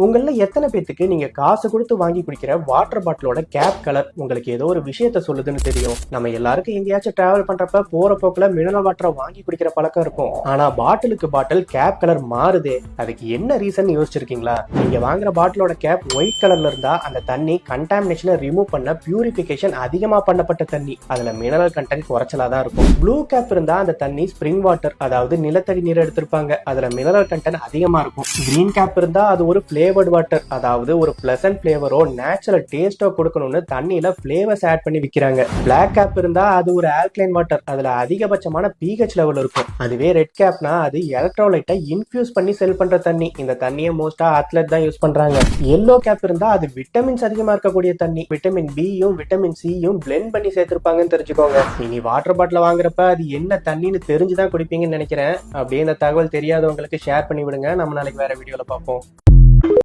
உங்களில் எத்தனை பேத்துக்கு நீங்கள் காசு கொடுத்து வாங்கி குடிக்கிற வாட்டர் பாட்டிலோட கேப் கலர் உங்களுக்கு ஏதோ ஒரு விஷயத்த சொல்லுதுன்னு தெரியும். நம்ம எல்லாருக்கும் எங்கேயாச்சும் டிராவல் பண்ணுறப்ப போகிற போக்கில் மினரல் வாட்டரை வாங்கி குடிக்கிற பழக்கம் இருக்கும். ஆனால் பாட்டிலுக்கு பாட்டில் கேப் கலர் மாறுதே. அதுக்கு என்ன ரீசன் யோசிச்சிருக்கீங்களா? நீங்க வாங்குற பாட்டிலோட கேப் ஒயிட் கலர்ல இருந்தால் அந்த தண்ணி கண்டாமினேஷனை ரிமூவ் பண்ண பியூரிஃபிகேஷன் அதிகமாக பண்ணப்பட்ட தண்ணி. அதில் மினரல் கண்டென்ட் குறைச்சலாக தான் இருக்கும். ப்ளூ கேப் இருந்தால் அந்த தண்ணி ஸ்ப்ரிங் வாட்டர் அதாவது நிலத்தடி நீர் எடுத்திருப்பாங்க. அதில் மினரல் கண்டென்ட் அதிகமாக இருக்கும். கிரீன் கேப் இருந்தால் அது ஒரு ஃப்ளேவர்ட் வாட்டர் அதாவது ஒரு பிளசன்ட் ஃப்ளேவரோ நேச்சுரல் டேஸ்ட்டோ கொடுக்கணும்னு தண்ணியில் ஃப்ளேவர்ஸ் ஆட் பண்ணி விற்கிறாங்க பிளாக் கேப் இருந்தால் அது ஒரு ஆல்கலைன் வாட்டர் அதில் அதிகபட்சமான பிஹெச் லெவல் இருக்கும். அதுவே ரெட் கேப்னா அது எலக்ட்ரோலைட்டை இன்ஃபியூஸ் பண்ணி செல் பண்ணுற தண்ணி. இந்த தண்ணியை மோஸ்ட்டாக அத்லெட் தான் யூஸ் பண்ணுறாங்க எல்லோ கேப் இருந்தால் அது விட்டமின்ஸ் அதிகமாக இருக்கக்கூடிய தண்ணி. விட்டமின் பியும் விட்டமின் சியும் பிளெண்ட் பண்ணி சேர்த்துருப்பாங்கன்னு தெரிஞ்சுக்கோங்க. இனி வாட்டர் பாட்டில் வாங்குறப்ப அது என்ன தண்ணின்னு தெரிஞ்சு தான் குடிப்பீங்கன்னு நினைக்கிறேன். அப்படியே இந்த தகவல் தெரியாதவங்களுக்கு ஷேர் பண்ணி விடுங்க. நம்ம நாளைக்கு வேற வீடியோவில் பார்ப்போம்.